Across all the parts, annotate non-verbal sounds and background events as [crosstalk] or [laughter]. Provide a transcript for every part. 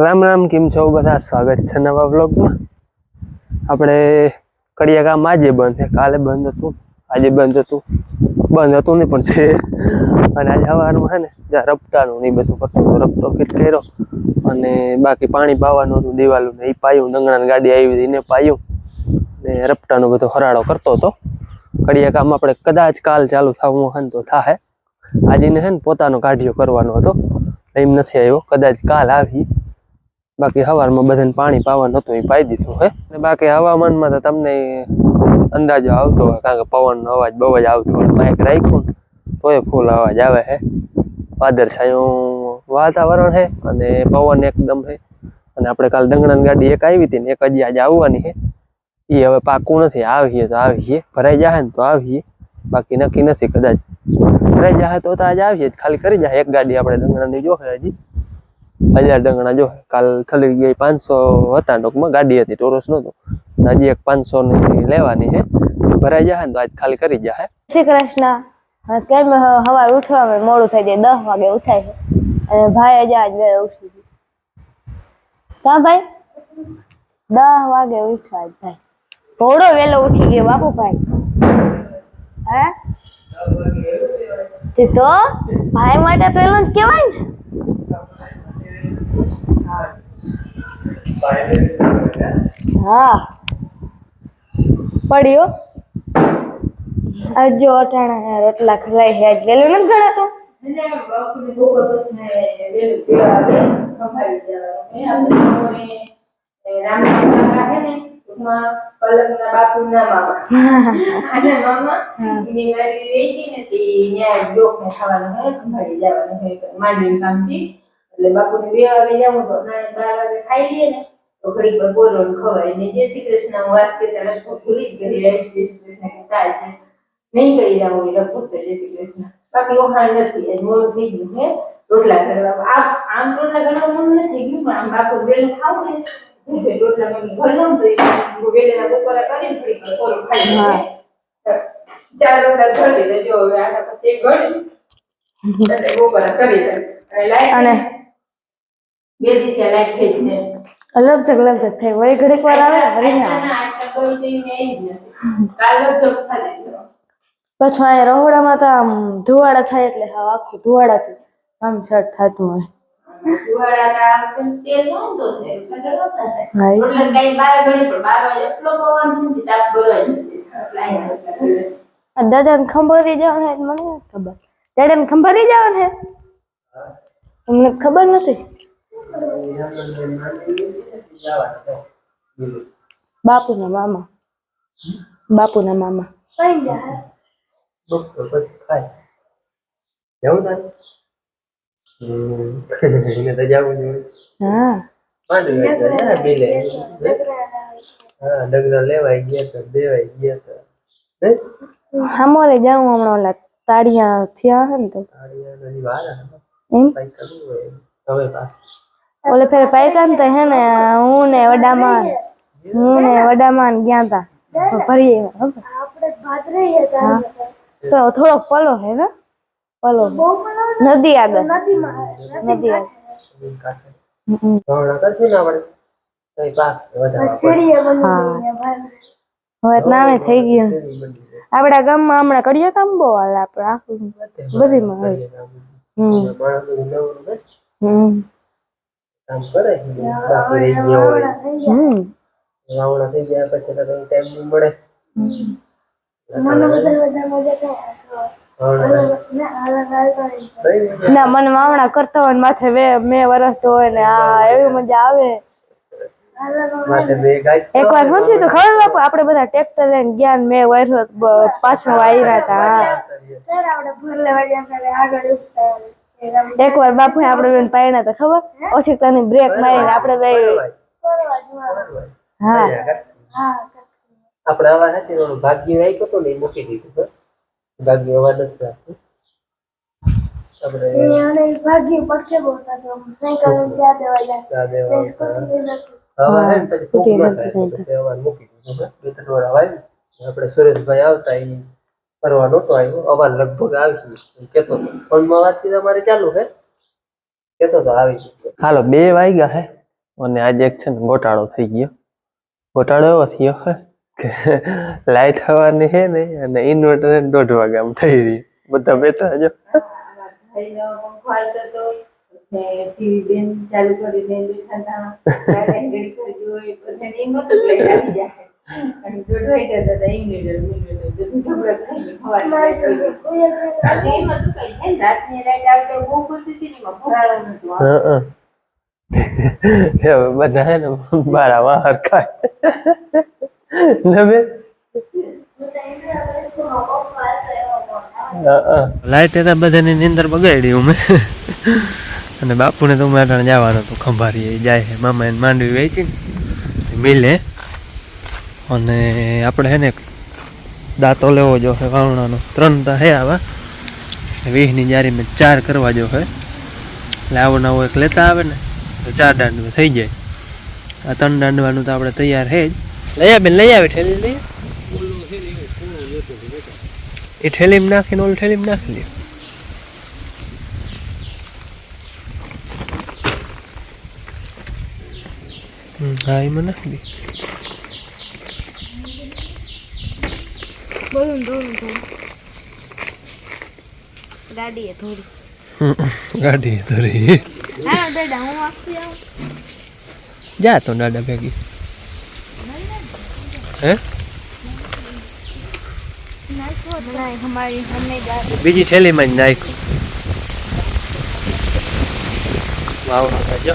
રામ રામ, કેમ છો બધા? સ્વાગત છે નવા વ્લોગમાં. આપણે કડિયા ગામ આજે બંધ છે, કાલે બંધ હતું. આજે બંધ હતું. બંધ હતું નહીં, પણ છે. અને આજે સવારમાં છે ને, જ્યાં રપટાનું ને એ બધું કરતું હતું, રપટો ફિટ કર્યો. અને બાકી પાણી પાવાનું હતું દિવાલું ને એ પાયું દંગણાની ગાડી આવી હતી, એને પાયું. ને રપટાનો બધો હરાળો કરતો હતો. કડિયા કામ આપણે કદાચ કાલ ચાલુ થવું હન તો થાય આજે ને છે ને પોતાનો કાઢિયો કરવાનો હતો. એમ નથી આવ્યો. કદાચ કાલ આવી. બાકી હવારમાં બધાને પાણી પાવાનું હતું, એ પાઈ દીધું, હે? ને બાકી હવામાનમાં તો તમને અંદાજો આવતો હોય, કારણ કે પવનનો અવાજ બહુ જ આવતો હોય. માઇક રાખ્યું તોય ફૂલ અવાજ આવે, હે? વાદળછાયું વાતાવરણ છે અને પવન એકદમ છે અને આપણે કાલ ડંગણાની ગાડી એક આવી હતી ને, એક હજી આજે આવવાની છે એ હવે પાકું નથી, આવીએ તો આવીએ. ભરાઈ જાય ને તો આવીએ. બાકી નક્કી નથી, કદાચ. ભરાઈ જાય તો આજે આવીએ ખાલી કરી જાય એક ગાડી આપણે ડંગણાની જોશે હજી. હજાર ડંગણા જો, કાલ ખાલી ગયા પાંચસો હતા ટૂંકમાં, ગાડી હતી, ટોરસ નતો હજી એક પાંચસો ની લેવાની છે. ભરાઈ જાય ને તો આજ ખાલી કરી જાય શ્રી કૃષ્ણ કેમ હવા ઉઠવા મોડું થઈ જાય, દસ વાગે ઉઠાય છે. અને ભાઈ આજે આજ વહેલા ઉઠી ગયો. કા ભાઈ? દસ વાગે ઉઠવા ભાઈ ઘોડો વેલો ઉઠી ગયો બાપુ ભાઈ. હે? તે ભાઈ માટે તો જ કહેવાય ને. હા. પડ્યો? આજ જો અટાણા રોટલા ખલાઈ હે આજ વેલું નથી ગણાતો? [laughs] એટલે બાપુ ને બે વાગે જવું તો અટાણે બાર વાગે ખાઈ લઈએ ને તો ઘડીક પર બોલો ખવાય. ને જય શ્રી કૃષ્ણ હું વાત કરતા લખું ભૂલી જ ગઈ જય શ્રી કૃષ્ણ કહેતા છે નહીં. કરી જાવ એ લખું તો જય શ્રી કૃષ્ણ. બાકી ઓહાણ નથી એ મોડું થઈ ગયું હે રોટલા કરવા આમ આમ રોટલા કરવા મન નથી ગયું પણ આમ બાપુ વેલું ખાવું ને જે રોટલા મેં ઘર તો વેલેલા બપોરા કરીને ઘડીક પર બોલો ખાઈ લઈએ. ચાર રોટલા ઘડી દે હવે આના પછી ઘડી એટલે [laughs] બપોરા કરી દે અને બે લાઈટ થઈ જ ને. લગભગ લગભગ થઈ વળી ઘડીક વાર આવે વળી ના આવે. પછી આ રહોડામાં તો આમ ધુવાડા થાય એટલે હા આખું ધુવાડાથી આમ શર્ટ થતું હોય. દાદા. દાદાને ખંભારી જવાનું મને દાદાને ખંભારી જવાનું અમને ખબર નથી. મામા બાપુના મામા. વાગ્યા ને મિલે હા. ડગરા લેવાય ગયા તો દેવાય ગયા તો હે જાઉં હમણાં ઓલા તાળિયા થયા હે ને તો. તાળીયા નદી વાર એમ? કઈ હવે પા ઓલે ફેર પાયકા ને તો હે ને હું ને વડામાં હું ને વડામાં ગયા તા? હા. તો થોડોક પલો હે ને? પલો નદી આગળ. નદી આગળ. નામે થઈ ગયું. આપડા ગામમાં હમણાં કરીએ કામ બહુ હાલે આપણે આખું બધીમાં હમ. હમ. કામ કરે? બાકી રહી ગયો. હોય વાવણા થઈ ગયા પછી તો કઈ ટાઈમ નહીં મળે. ના મને વાવણા કરતા હોય ને માથે વે મેં વરસતો હોય ને આ એવી મજા આવે. એક વાર એકવાર શું થયું ખબર બાપુ? આપણે બધા ટ્રેક્ટર લઈને ગયા ને મેં વરસો પાછળ વાયરા હતા એકવાર બાપુ આપણે બેન પાયણા તો ખબર? ઓછી તને બ્રેક મારીને આપણે બે હા. આપણે અવાજ હતી ઓલું ભાગ્ય ને મૂકી દીધું ભાગ્ય રાખતું આપણે સુરેશભાઈ આવતા ફરવા નહોતો આવ્યો. અવાજ લગભગ આવી કેતો ફોનમાં વાતચીત અમારે ચાલુ હે? કેતો તો આવી હાલો બે વાગ્યા હે અને આજે એક છે ને ગોટાળો થઈ ગયો. ગોટાળો એવો થયો હે કે લાઈટ હવાની છે ને અને ઇન્વર્ટર દોઢ વાગે આમ થઈ રહી. બધા બેઠા જો. ચાલુ કરી [laughs] બધું લાઈટ હતું મારા બધાની નીંદર બગાડી મેં અને બાપુને તો મેં જવાનું હતું ખંભારી જાય મામા એને માંડવી વેચી ને મિલે. અને આપણે હે દાંતો લેવો જો છે વાવણાનો. ત્રણ તો હે આવા. વીસની જારી મેં ચાર કરવા જો એટલે આવો નવો એક લેતા આવે ને, તો ચાર દાંડવા થઈ જાય. આ ત્રણ દાંડવાનું તો આપણે તૈયાર છે જ. લઈ આવે લઈ આવે ઠેલી લઈ એ ઠેલીમાં નાખીને, ઓલ ઠેલીમાં નાખી લે હા, એમાં નાખી દે. બલૂન થોડી ગાડીએ જા તો દાદા ભેગી. હે? બીજી થેલીમાં જ નાખ્યું. વાવ જો.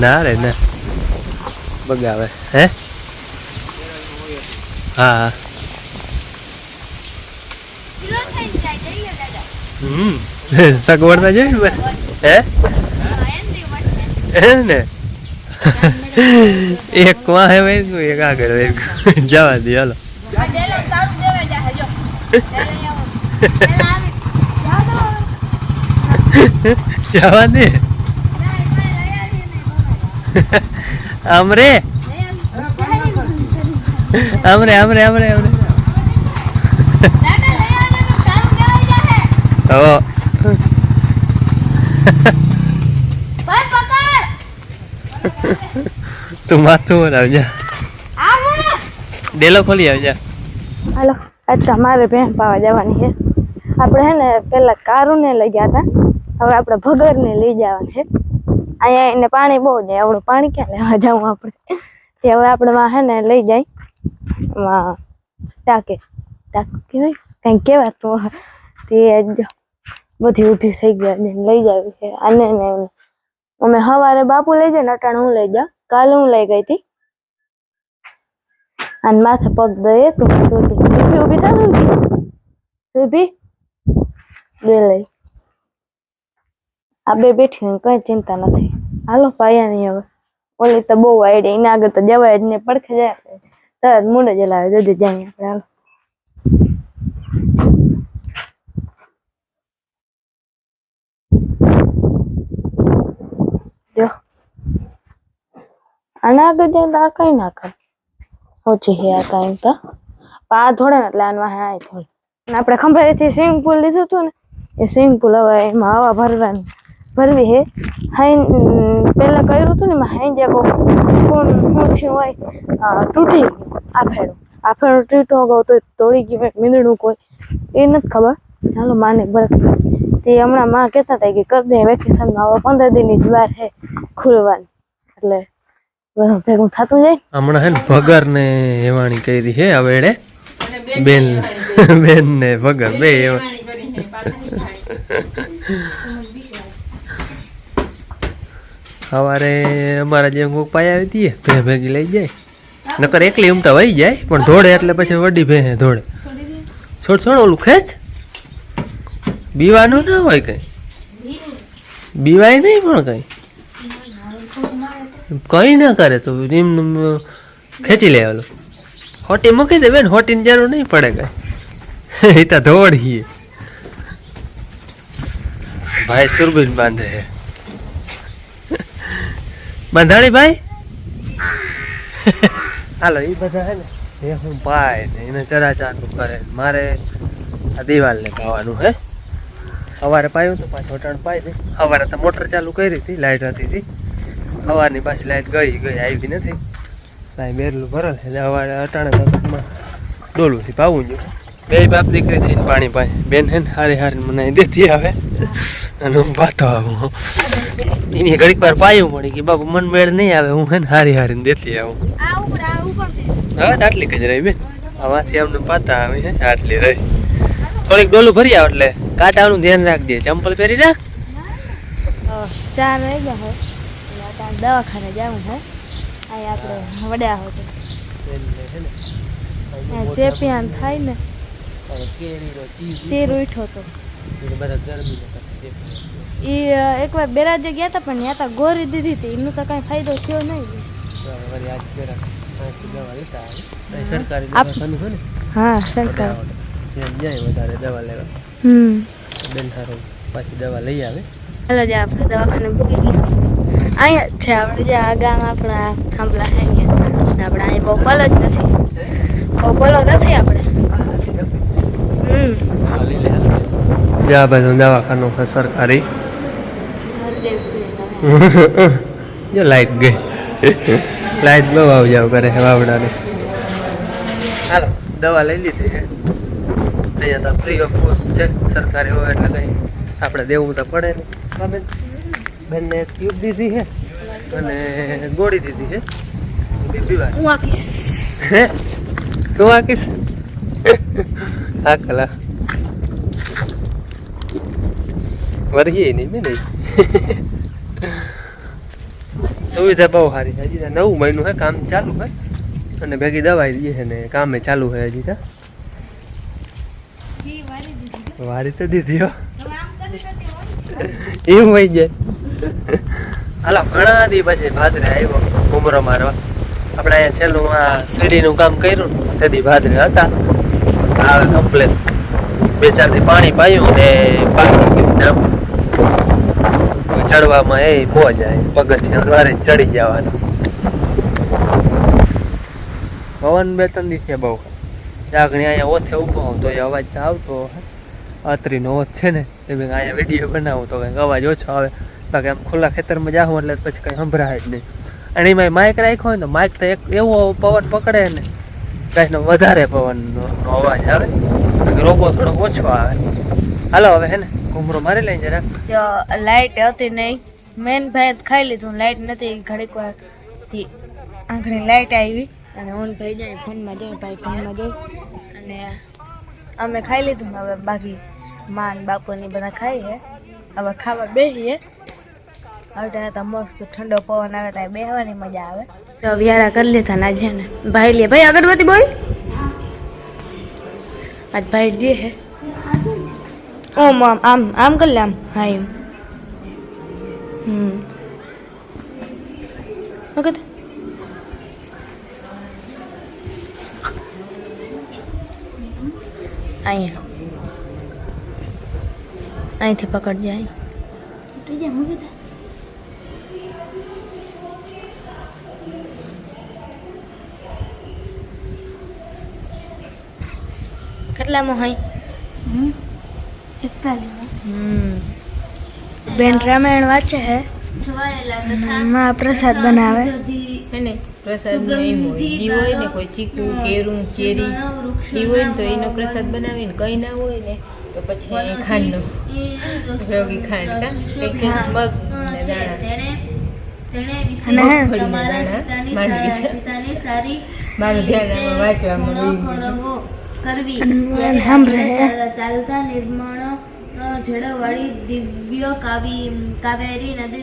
ના રે ના. બગાવે. હે? હા. હમ. સગવડ ના ને હે? હે ને? એક વાહે વહી એક આગળ જવા દે, હાલો. જવા દે? આમ રે. અમરે આમ રે આમ રે આમ રે હો તું માથું આવજા. ડેલો ખોલી આવજા. હાલો, આજ તમારે ભેણ પાવા જવાની છે. આપણે હે ને પેલા કારુને લઈ ગયા હતા. હવે આપણે ભગરને લઈ જવાની છે. અહીંયા એને પાણી બહુ જાય, આવડું પાણી ક્યાં લેવા જવું આપણે? તે હવે આપણે હે ને લઈ જાય. ટાકે ટાક કહેવાય, કંઈ કહેવાતું હોય. તે જ બધી ઊભી થઈ ગયા ને લઈ જાવી છે. આને ને. અમે સવારે બાપુ લઈ જાય ને અટાણે હું લઈ જા કાલે હું લઈ ગઈ હતી. અને માથે પગ દઈએ તું ઊભી ઊભી ઊભી થા ઊભી બે લઈ. આ બે બેઠી કઈ ચિંતા નથી. હાલો પાયા નહીં હવે. ઓલી તો બહુ આઈડિયા એના આગળ તો જવાય જ ને પડખે જાય. તરત મૂંડે જ લાવે જજે જાય આપણે જો આના આગળ જાય આ કઈ ના કર ઓછી હે આ ટાઈમ તો આ થોડે ને એટલે આનું આ થોડે આપણે ખંભાળીથી સ્વિમિંગ પુલ લીધું હતું ને એ સ્વિમિંગ પુલ હવે એમાં હવા ભરવાની ભરવી હે હાઈ પહેલા કર્યું હતું ને એમાં હાઈ જ્યાં કોણ શું હોય તૂટી ગયું આ ફેડું ટીટો ગયો તો તોડી ગયું મીંદડું કોઈ. એ નથી ખબર. ચાલો માને બરાબર તે હમણાં માં કહેતા હતા કે કરી દે વેકેશનમાં હવે પંદર દિનની જ વાર છે ખુલવાની. એટલે ભેગું થતું જાય. હમણાં હે ને ભગર ને એવાણી કરી હે. હવે એડે બેન બેન ને ભગર બે સવારે અમારા જે કોક પાય આવી હતી ભે ભેગી લઈ જાય. નકર એકલી ઉમટા વહી જાય, પણ ધોડે એટલે પછી વડી ભે ધોડે છોડ છોડ ઓલું ખેંચ. બીવાનું ના હોય કઈ. બીવાય નહીં પણ કઈ. કઈ ના કરે તો એમ ખેંચી લે ઓલું. હોટી મૂકી દે બેન, હોટીની જરૂર નહીં પડે કઈ. એ [laughs] તો ધોડીએ ભાઈ સુરબીન બાંધે હે. [laughs] બંધાણી ભાઈ? [laughs] હાલો એ બધા હે ને, એ હું પાય ને એને ચરા ચાટું કરે. મારે આ દિવાલને પાવાનું હે. સવારે પાયું તો પાછું અટાણ પાઈ દે. સવારે તો મોટર ચાલુ કરી હતી લાઇટ હતી હતી સવારની પાછી લાઇટ ગઈ ગઈ, આવી નથી. કાંઈ બેરલું ભરેલ એટલે સવારે અટાણે ડોલુંથી પાવું જો બે બાપ દીકરી થઈને પાણી પાય બેન હે ને હારી હારી મને દેતી આવે. અને હું પાતો આવું એની ઘડીક વાર પાયું પડી કે બાપુ મન મેળ નહીં આવે હું હે ને હારી હારીને દેતી આવું. હવે આટલી જ રહી બેન. આમાંથી અમને પાતા આવે હે આટલી રહી. થોડીક ડોલું ભરી આવ એટલે. કાંટાનું ધ્યાન રાખજે. ચંપલ પહેરી રાખ ચાર વાગ્યા હોય એટલે દવાખાને જવું હે. અહીં આપણે વડ્યા હોય ચેપિયાન થાય ને ચીર ઉઠો તો. એ એકવાર બેરાજે ગયા હતા પણ ત્યાં તો ગોરી દીધી હતી એનું તો કાંઈ ફાયદો થયો નહીં. હા. સરકાર વધારે દવા લેવા. હમ. પાછી દવા લઈ આવે. ચાલો જે આપણે દવાખાને ગયા અહીંયા જ છે આપણે જે આ ગામ આપણા થાંભલા છે આપણે અહીંયા બહુ પલ જ નથી. બહુ પલો નથી આપણે હમ જ્યાં બધું દવાખાનું સરકારી. [laughs] જો લાઈટ ગઈ. લાઈટ બહુ આવ જાવ કરે છે વાવડાને. હાલો દવા લઈ લીધી છે. અહીંયા તો ફ્રી ઓફ કોસ્ટ છે સરકારી હોય એટલે કંઈ આપણે દેવું તો પડે નહીં. બેનને એક ટ્યુબ દીધી છે અને ગોળી દીધી છે. બીજી વાર. હું આપીશ. હે? તું આકીશ [laughs] હા કલા વરીએ નહીં મેં નહીં. [laughs] સુવિધા બહુ સારી છે હજી તો. નવું મહિનું હે કામ ચાલુ હે. અને ભેગી દવાઈ લઈએ છે ને કામે ચાલુ હોય હજી તો. વારી તો દીધી હો. એવું હોય જાય. હાલો ઘણા દી પછી ભાદરે આવ્યો ઉમરો મારવા. આપણે અહીંયા છેલ્લું આ સીડીનું કામ કર્યું ને તેથી ભાદરે હતા. આવે કમ્પ્લેન બે ચારથી પાણી પાયું ને બાકી ગયું. ચડવામાં એ બહુ જાય પગથિયા વારે ચડી જવાનું. પવન બે ત્રણ દિવસે બહુ. જાગણી અહીંયા ઓથે ઊભો હોઉં તો એ અવાજ તો આવતો. અત્રીનો ઓથ છે ને, એ મેં અહીંયા વીડિયો બનાવું તો કંઈક અવાજ ઓછો આવે. બાકી આમ ખુલ્લા ખેતરમાં જાઉં એટલે પછી કંઈ સંભળાય જ નહીં. અને એમાં માઇક રાખ્યો હોય તો માઇક તો એક, એવો પવન પકડે ને. કાંઈનો વધારે પવનનો અવાજ આવે. રોગો થોડો ઓછો આવે. હાલો હવે હે ને ઘૂમરો મારી લઈ જરા જો લાઈટ હતી નહીં. મેન ભાઈ ખાઈ લીધું, લાઈટ નથી ઘડીક વારથી આંખની લાઈટ આવી. અને હું ભાઈ જાય, ફોનમાં જાય, ભાઈ ફોનમાં જાય. અને અમે ખાઈ લીધું હવે બાકી માન બાપુની બધા ખાઈએ. હવે ખાવા બેસીએ. હવે તો મસ્ત ઠંડો પવન આવે ત્યાં બેસવાની મજા આવે. તો વ્યારા કરી લીધા ના છે ને. ભાઈ લે, ભાઈ, અગરબત્તી બોય આજ ભાઈ લે હે ઓમ આમ આમ આમ કર લે આમ હા એમ હમ વખત અહીંયા અહીંથી પકડજે અહીં કેટલામાં હોય? બેન રામાયણ વાંચે હે? માં પ્રસાદ બનાવે. ને પ્રસાદ હોય. ઈ હોય ને કોઈ ચીકુ કેરું ચેરી ઈ હોય ને તો એનો પ્રસાદ બનાવીને કઈ ના હોય ને તો પછી ખાંડનો ઉપયોગી ખાંડ કા? મગ ધ્યાન આમાં વાંચવામાં હે. ચાલતા નિર્માણ જળવાળી દિવ્ય કાવી કાવેરી નદી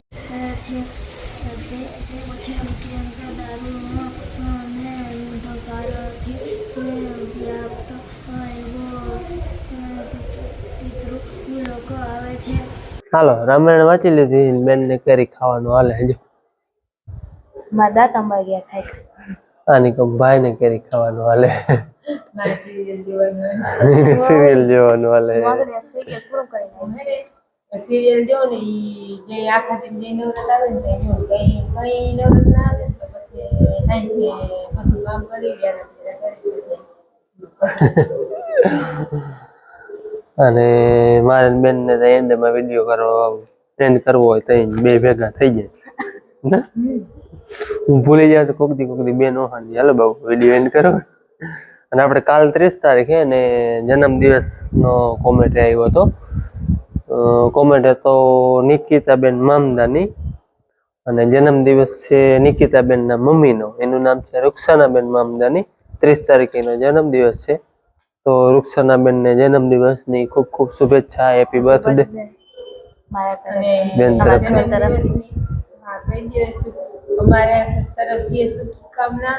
હાલો રામાયણ વાંચી લીધી બેનને કરી ખાવાનું. હાલે હજુ. મારા દાંત અંબાઈ ગયા ખાઈ. આની કમ ભાઈને કેરી ખાવાનું હાલે. સિરિયલ જોવાનું હાલે સિરિયલ પૂરો કરી નાખ્યો. સિરિયલ જો ને જે આખા દિન જે નવરત આવે ને કઈ કઈ નવરત ના આવે તો પછી સાંજે બધું કામ કરી વ્યારા વ્યારા કરી પછી અને મારે બેન ને એન્ડમાં વીડિયો કરવો એન્ડ કરવો હોય તો બે ભેગા થઈ જાય ના? હું ભૂલી જાય તો કોક દી કોક દી બેન ઓહાની હાલો બાબુ વીડિયો એન્ડ કરો. અને આપણે કાલ ત્રીસ તારીખે ને જન્મદિવસ નો કોમેન્ટ આવ્યો હતો. કોમેન્ટ હતો નિકિતાબેન મામદાની અને જન્મદિવસ છે નિકિતાબેનના મમ્મીનો. એનું નામ છે રૂક્ષાનાબેન મામદાની. ત્રીસ તારીખેનો જન્મદિવસ છે. તો રૂક્ષાનાબેનને જન્મદિવસની ખૂબ ખૂબ શુભેચ્છા હેપી બર્થડે બેન. જન્મદિવસની હા કઈ દિવસ અમારા તરફથી શુભકામના.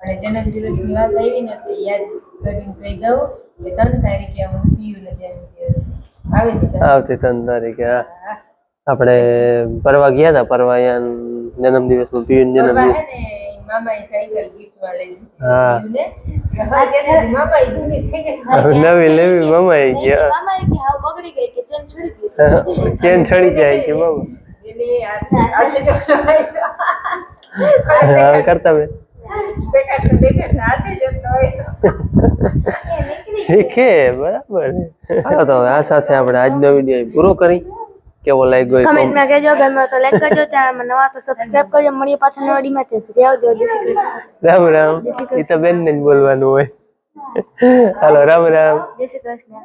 અને જન્મદિવસની વાત આવી ને તો યાદ કરીને કહી દઉં કે ત્રણ તારીખે હું પીયુનો જન્મદિવસ છે. આવતી ત્રણ તારીખે હા. હા. આપણે પરવા ગયા હતા પરવા અહીંયા જન્મદિવસમાં પીયુનો પરવા જન્મદિવસ દિવસ મામાએ સાયકલ ગિફ્ટમાં લઈ હા. પીયુને. મામા નવી લેવી આવી ગયા. મામા કે બગડી ગઈ કે [laughs] ચેન છડી ગઈ ચેન ચડી જાય કે હા કરતા બે શીખે બરાબર. ચાલો તો હવે આ સાથે આપણે આજનો વીડિયો પૂરો કરી. કેવો લાગ્યો એ કહેજો ગમે તો લાઈક કરજો ચેનલમાં નવા તો સબસ્ક્રાઇબ કરજો. મળીએ પાછા નવા ડીમાં ત્યાં આવજો જય શ્રી કૃષ્ણ. રામ રામ. એ તો બેન ને જ બોલવાનું હોય. હાલો રામ રામ. જય શ્રી કૃષ્ણ.